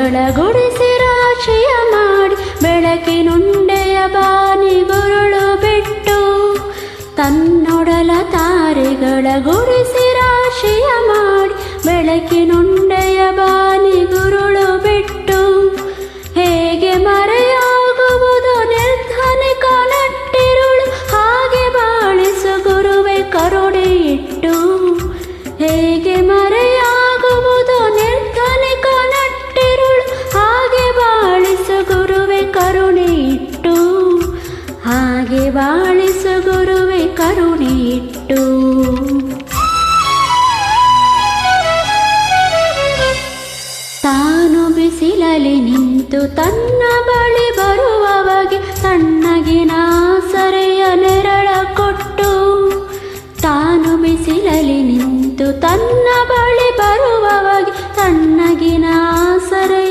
ತಾರೆಗಳ ಗುಡಿಸಿ ರಾಶಿಯ ಮಾಡಿ ಬೆಳಕಿನುಂಡೆಯ ಬಾನಿ ಗುರುಳು ಬಿಟ್ಟು ತನ್ನೊಡಲ ತಾರೆಗಳ ಗುಡಿಸಿ ರಾಶಿಯ ಮಾಡಿ ಬೆಳಕಿನುಂಡೆಯ ಬಾನಿ ಬಾಳಿಸು ಗುರುವೆ ಕರುಣೆ ಇಟ್ಟು ತಾನು ಬಿಸಿಲಲ್ಲಿ ನಿಂತು ತನ್ನ ಬಳಿ ಬರುವವಗೆ ತಣ್ಣಗಿನ ಸರೆಯ ನೆರಳ ಕೊಟ್ಟು. ತಾನು ಬಿಸಿಲಲ್ಲಿ ನಿಂತು ತನ್ನ ಬಳಿ ಬರುವವಗೆ ತಣ್ಣಗಿನ ಸರೆಯ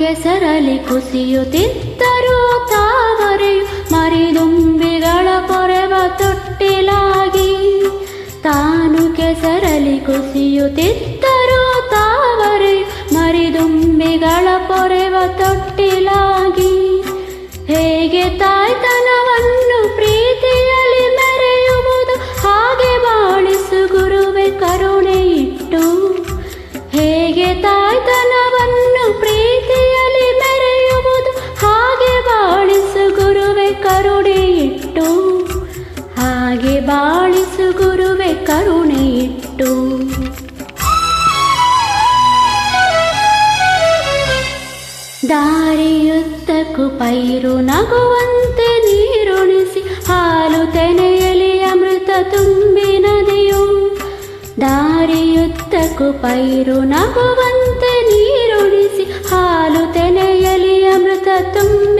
ತಾನು ಕುಸಿಯುತ್ತಿದ್ದರು ತಾವರೆಯು ಮರಿದುಂಬಿಗಳ ಪೊರೆವ ತೊಟ್ಟಿಲಾಗಿ ತಾನು ಕೆಸರಲ್ಲಿ ಕುಸಿಯುತ್ತಿದ್ದರು ತಾವರೆಯು ಮರಿದುಂಬಿಗಳ ಪೊರೆವ ತೊಟ್ಟಿಲಾಗಿ ಬಾಳಿಸು ಗುರುವೆ ಕರುಣೆ ಇಟ್ಟು ದಾರಿಯುದ್ದಕ್ಕೂ ಪೈರು ನಗುವಂತೆ ನೀರುಣಿಸಿ ಹಾಲು ತೆನೆಯಲಿ ಅಮೃತ ತುಂಬಿ ನದಿಯು. ದಾರಿಯುದ್ದಕ್ಕೂ ಪೈರು ನಗುವಂತೆ ನೀರುಣಿಸಿ ಹಾಲು ತೆನೆಯಲಿ ಅಮೃತ ತುಂಬಿ